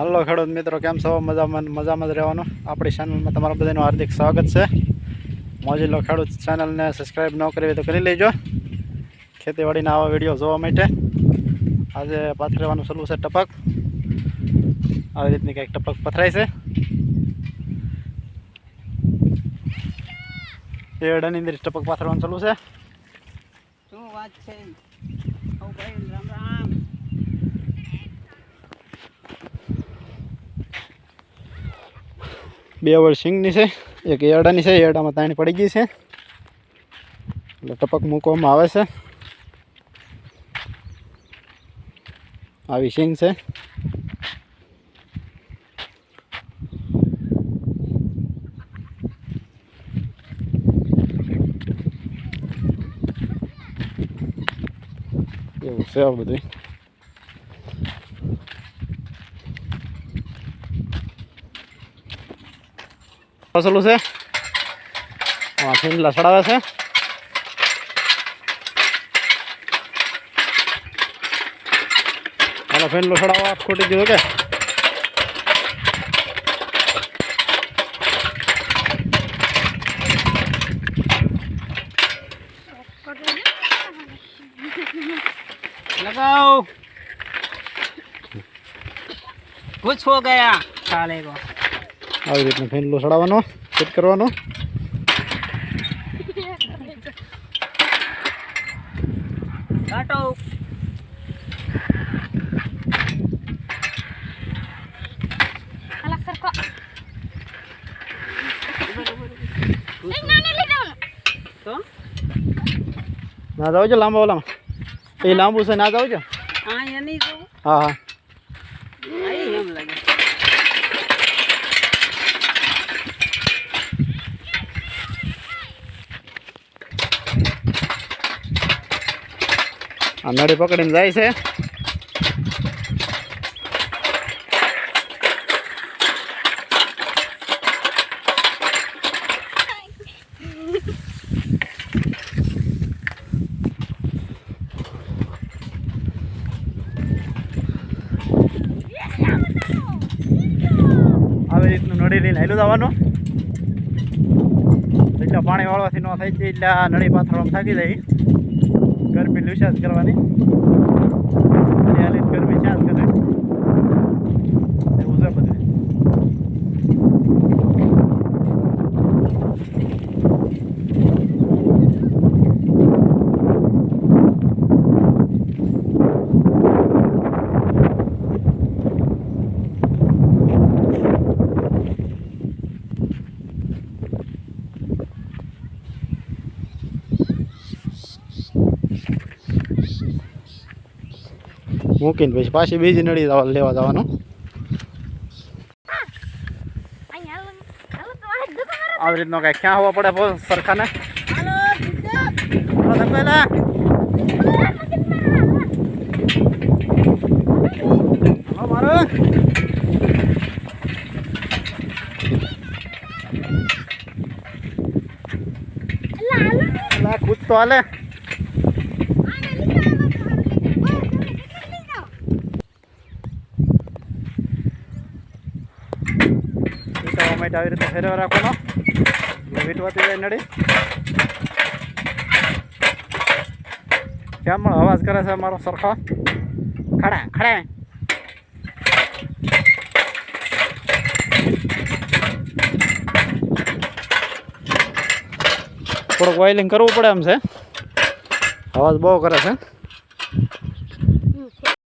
હાલો ખેડૂત મિત્રો, કેમ છો? મજામાં મજામાં જ રહેવાનું. આપણી ચેનલમાં તમારા બધાનું હાર્દિક સ્વાગત છે. મોજીલો ખેડૂત ચેનલને સબસ્ક્રાઈબ ન હોય તો કરી લેજો. ખેતીવાડીના આવા વીડિયો જોવા માટે. આજે પાથરવાનું ચાલુ છે ટપક. આવી રીતની કંઈક ટપક પથરાય છે. શેરડાની અંદર ટપક પાથરવાનું ચાલુ છે. શું વાત છે? બે વળ સિંગની છે, એક એરડાની છે, એરડામાં તાણી પડી ગઈ છે. એટલે ટપક મૂકવામાં આવે છે. આવી સિંગ છે. એવું છે આ બધું ફસલું છે આમાં ફીંડલા ચડાવે છે હાલો ફીંડલો ચડાવવા ખોટી દીધો કે लगाओ कुछ हो गया साले को આવી રીતનો ફેનલો ચડાવવાનો ફિટ કરવાનો. ના જાવ છો લાંબા ઓલામાં એ લાંબુ છે ના જાવ છો હા હા. આ નળી પકડીને જાય છે. આવી રીતનું નળી લઈને હેલું જવાનું. એટલે પાણી વાળવાથી ન થાય એટલે નળી પાથરવામાં થાકી જાય. ગરમી લુસાસ કરવાની. હરિયાળી ગરમી ચાસ કરે. એવું છે બધું. મૂકીને પછી પાછી બીજી નળી લેવા જવાનું. આવી રીતનો કઈ ક્યાં હોવા પડે સરખાને? કૂદ તો હાલે. માટે આવી રીતે ફેરવા રાખવાનો. વીંટવાતી જાય નડી. કેમ પણ અવાજ કરે છે મારો સરખો. ખડા ખડા. થોડુંક ઓઇલિંગ કરવું પડે એમ છે. અવાજ બહુ કરે છે.